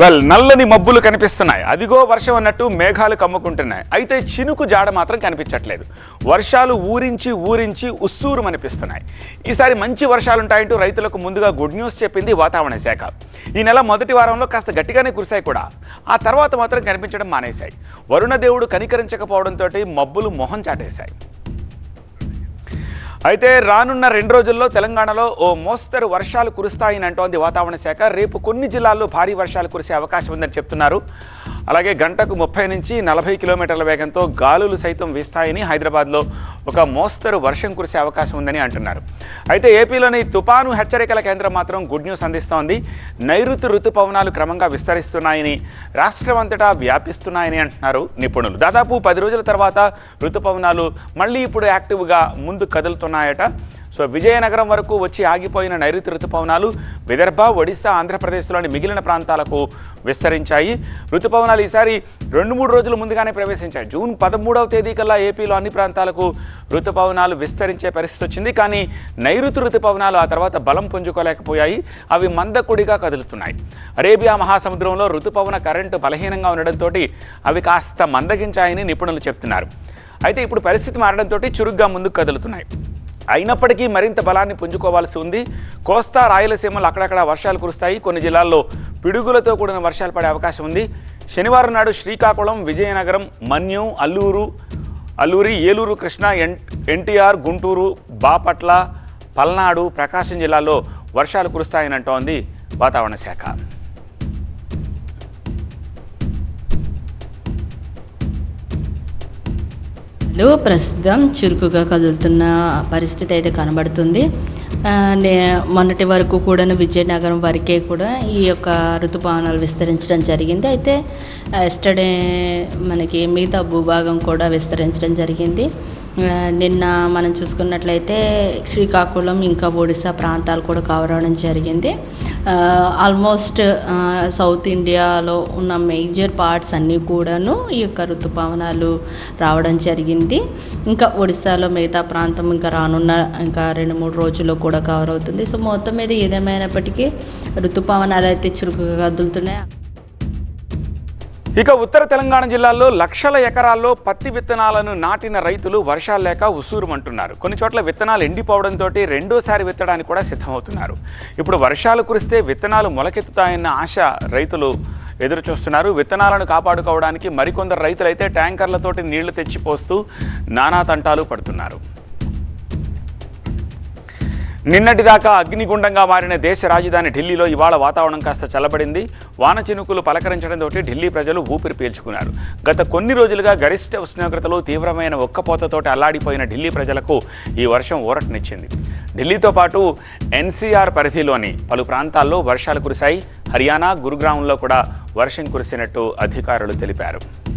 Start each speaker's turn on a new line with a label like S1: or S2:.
S1: Well నల్లని మబ్బులు కనిపిస్తున్నాయి. అదిగో వర్షం అన్నట్టు మేఘాలు కమ్ముకుంటున్నాయి. అయితే చినుకు జాడ మాత్రం కనిపించట్లేదు. వర్షాలు ఊరించి ఊరించి ఉస్సూరు అనిపిస్తున్నాయి ఈసారి మంచి వర్షాలు ఉంటాయంటూ రైతులకు ముందుగా గుడ్ న్యూస్ చెప్పింది వాతావరణ శాఖ. ఈ నెల మొదటి వారంలో కాస్త గట్టిగానే కురిశాయి కూడా. ఆ తర్వాత మాత్రం కనిపించడం మానేశాయి. వరుణ దేవుడు కనికరించకపోవడంతో మబ్బులు మొహం చాటేశాయి. అయితే రానున్న రెండు రోజుల్లో తెలంగాణలో ఓ మోస్తరు వర్షాలు కురుస్తాయని అంటోంది వాతావరణ శాఖ. రేపు కొన్ని జిల్లాల్లో భారీ వర్షాలు కురిసే అవకాశం ఉందని చెప్తున్నారు. అలాగే గంటకు ముప్పై నుంచి నలభై కిలోమీటర్ల వేగంతో గాలులు సైతం వీస్తాయని హైదరాబాద్లో ఒక మోస్తరు వర్షం కురిసే అవకాశం ఉందని అంటున్నారు. అయితే ఏపీలోని తుపాను హెచ్చరికల కేంద్రం మాత్రం గుడ్ న్యూస్ అందిస్తోంది. నైరుతి ఋతుపవనాలు క్రమంగా విస్తరిస్తున్నాయని రాష్ట్రం అంతటా వ్యాపిస్తున్నాయని అంటున్నారు నిపుణులు. దాదాపు పది రోజుల తర్వాత ఋతుపవనాలు మళ్ళీ ఇప్పుడు యాక్టివ్గా ముందు కదులుతున్నాయట. సో విజయనగరం వరకు వచ్చి ఆగిపోయిన నైరుతి రుతుపవనాలు విదర్భ ఒడిశా ఆంధ్రప్రదేశ్లోని మిగిలిన ప్రాంతాలకు విస్తరించాయి. ఋతుపవనాలు ఈసారి రెండు మూడు రోజుల ముందుగానే ప్రవేశించాయి. జూన్ పదమూడవ తేదీ కల్లా ఏపీలో అన్ని ప్రాంతాలకు ఋతుపవనాలు విస్తరించే పరిస్థితి వచ్చింది. కానీ నైరుతి రుతుపవనాలు ఆ తర్వాత బలం పుంజుకోలేకపోయాయి. అవి మందకుడిగా కదులుతున్నాయి. అరేబియా మహాసముద్రంలో రుతుపవన కరెంటు బలహీనంగా ఉండడంతో అవి కాస్త మందగించాయని నిపుణులు చెప్తున్నారు. అయితే ఇప్పుడు పరిస్థితి మారడంతో చురుగ్గా ముందుకు కదులుతున్నాయి. అయినప్పటికీ మరింత బలాన్ని పుంజుకోవాల్సి ఉంది. కోస్తా రాయలసీమలో అక్కడక్కడ వర్షాలు కురుస్తాయి. కొన్ని జిల్లాల్లో పిడుగులతో కూడిన వర్షాలు పడే అవకాశం ఉంది. శనివారం నాడు శ్రీకాకుళం విజయనగరం మన్యం అల్లూరు అల్లూరి ఏలూరు కృష్ణ ఎన్ ఎన్టీఆర్ గుంటూరు బాపట్ల పల్నాడు ప్రకాశం జిల్లాల్లో వర్షాలు కురుస్తాయని అంటోంది వాతావరణ శాఖ.
S2: లో ప్రస్తుతం చురుకుగా కదులుతున్న పరిస్థితి అయితే కనబడుతుంది. మొన్నటి వరకు కూడా విజయనగరం వరకే కూడా ఈ యొక్క ఋతుపవనాలు విస్తరించడం జరిగింది. అయితే ఎస్టర్డే మనకి మిగతా భూభాగం కూడా విస్తరించడం జరిగింది. నిన్న మనం చూసుకున్నట్లయితే శ్రీకాకుళం ఇంకా ఒడిశా ప్రాంతాలు కూడా కవర్ అవడం జరిగింది. ఆల్మోస్ట్ సౌత్ ఇండియాలో ఉన్న మేజర్ పార్ట్స్ అన్నీ కూడాను ఈ యొక్క ఋతుపవనాలు రావడం జరిగింది. ఇంకా ఒడిశాలో మిగతా ప్రాంతం ఇంకా రానున్న ఇంకా రెండు మూడు రోజుల్లో కూడా కవర్ అవుతుంది. సో మొత్తం మీద ఏదేమైనప్పటికీ ఋతుపవనాలు అయితే చురుకుగా కదులుతున్నాయి
S1: ఇక ఉత్తర తెలంగాణ జిల్లాల్లో లక్షల ఎకరాల్లో పత్తి విత్తనాలను నాటిన రైతులు వర్షాలు లేక ఉసూరుమంటున్నారు. కొన్ని చోట్ల విత్తనాలు ఎండిపోవడంతో రెండోసారి విత్తడానికి కూడా సిద్ధమవుతున్నారు. ఇప్పుడు వర్షాలు కురిస్తే విత్తనాలు మొలకెత్తుతాయన్న ఆశ రైతులు ఎదురు చూస్తున్నారు విత్తనాలను కాపాడుకోవడానికి మరికొందరు రైతులైతే ట్యాంకర్లతోటి నీళ్ళు తెచ్చిపోస్తూ నానా తంటాలు పడుతున్నారు. నిన్నటిదాకా అగ్నిగుండంగా మారిన దేశ రాజధాని ఢిల్లీలో ఇవాళ వాతావరణం కాస్త చల్లబడింది. వాన చినుకులు పలకరించడంతో ఢిల్లీ ప్రజలు ఊపిరి పీల్చుకున్నారు. గత కొన్ని రోజులుగా గరిష్ట ఉష్ణోగ్రతలు తీవ్రమైన ఒక్కపోతతోటి అల్లాడిపోయిన ఢిల్లీ ప్రజలకు ఈ వర్షం ఊరటనిచ్చింది. ఢిల్లీతో పాటు ఎన్సీఆర్ పరిధిలోని పలు ప్రాంతాల్లో వర్షాలు కురిశాయి. హర్యానా గురుగ్రామంలో కూడా వర్షం కురిసినట్టు అధికారులు తెలిపారు.